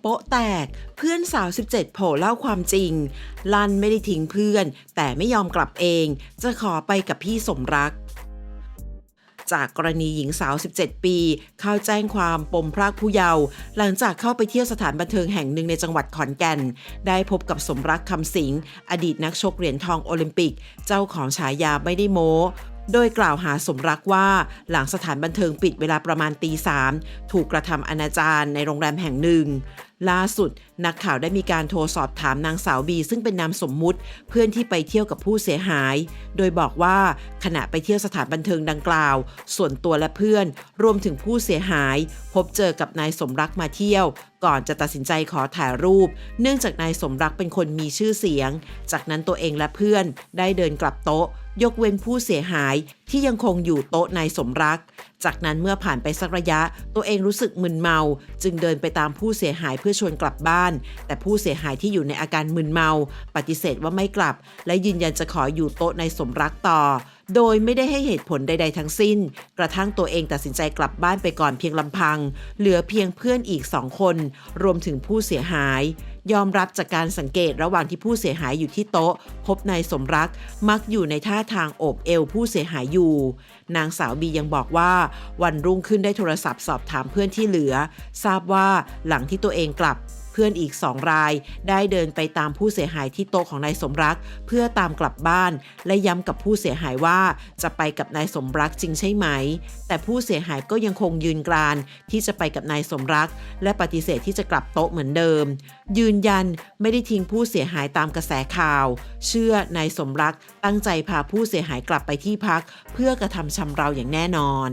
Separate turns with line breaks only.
โป๊ะแตก เพื่อนสาว 17 โผล่เล่าความจริง ลันไม่ได้ทิ้งเพื่อน แต่ไม่ยอมกลับเอง จะขอไปกับพี่สมรัก จากกรณีหญิงสาว 17 ปี เข้าแจ้งความปมพรากผู้เยาว์หลังจากเข้าไปเที่ยวสถานบันเทิงแห่งหนึ่งในจังหวัดขอนแก่น ได้พบกับสมรักคำสิง อดีตนักชกเหรียญทองโอลิมปิก เจ้าของฉายาไม่ได้โม โดยกล่าวหาสมรักว่าหลังสถานบันเทิงปิดเวลาประมาณตีสามถูกกระทำอนาจารในโรงแรมแห่งหนึ่ง ล่าสุด นักข่าวได้มีการโทรสอบถามนางสาวบี ซึ่งเป็นนามสมมุติ เพื่อนที่ไปเที่ยวกับผู้เสียหาย โดยบอกว่าขณะไปเที่ยวสถานบันเทิงดังกล่าว ส่วนตัวและเพื่อน รวมถึงผู้เสียหาย พบเจอกับนายสมรักมาเที่ยว ก่อนจะตัดสินใจขอถ่ายรูป เนื่องจากนายสมรักเป็นคนมีชื่อเสียง จากนั้นตัวเองและเพื่อนได้เดินกลับโต๊ะ ยกเว้นผู้เสียหายที่ยังคงอยู่โต๊ะนายสมรัก จากนั้นเมื่อผ่านไปสักระยะ ตัวเองรู้สึกมึนเมา จึงเดินไปตามผู้เสียหายเพื่อชวนกลับบ้าน แต่ผู้เสียหายที่อยู่ในอาการมึนเมา ปฏิเสธว่าไม่กลับ และยืนยันจะขออยู่โต๊ะในสมรักต่อ โดยไม่ได้ให้เหตุผลใด ๆ ทั้งสิ้น กระทั่งตัวเองตัดสินใจกลับบ้านไปก่อนเพียงลำพัง เหลือเพียงเพื่อนอีกสองคน รวมถึงผู้เสียหาย ยอมรับจากการสังเกตระหว่างที่ผู้เสียหายอยู่ที่โต๊ะ พบนายสมรัก มักอยู่ในท่าทางโอบเอวผู้เสียหายอยู่ นางสาวบียังบอกว่า วันรุ่งขึ้นได้โทรศัพท์สอบถามเพื่อนที่เหลือ ทราบว่าหลังที่ตัวเองกลับ เพื่อนอีกสองรายได้เดินไปตามผู้เสียหายที่โต๊ะของนายสมรัก เพื่อตามกลับบ้าน และย้ำกับผู้เสียหายว่าจะไปกับนายสมรักจริงใช่ไหม แต่ผู้เสียหายก็ยังคงยืนกรานที่จะไปกับนายสมรัก และปฏิเสธที่จะกลับโต๊ะเหมือนเดิม ยืนยันไม่ได้ทิ้งผู้เสียหายตามกระแสข่าว เชื่อนายสมรักตั้งใจพาผู้เสียหายกลับไปที่พัก เพื่อกระทำชำเราอย่างแน่นอน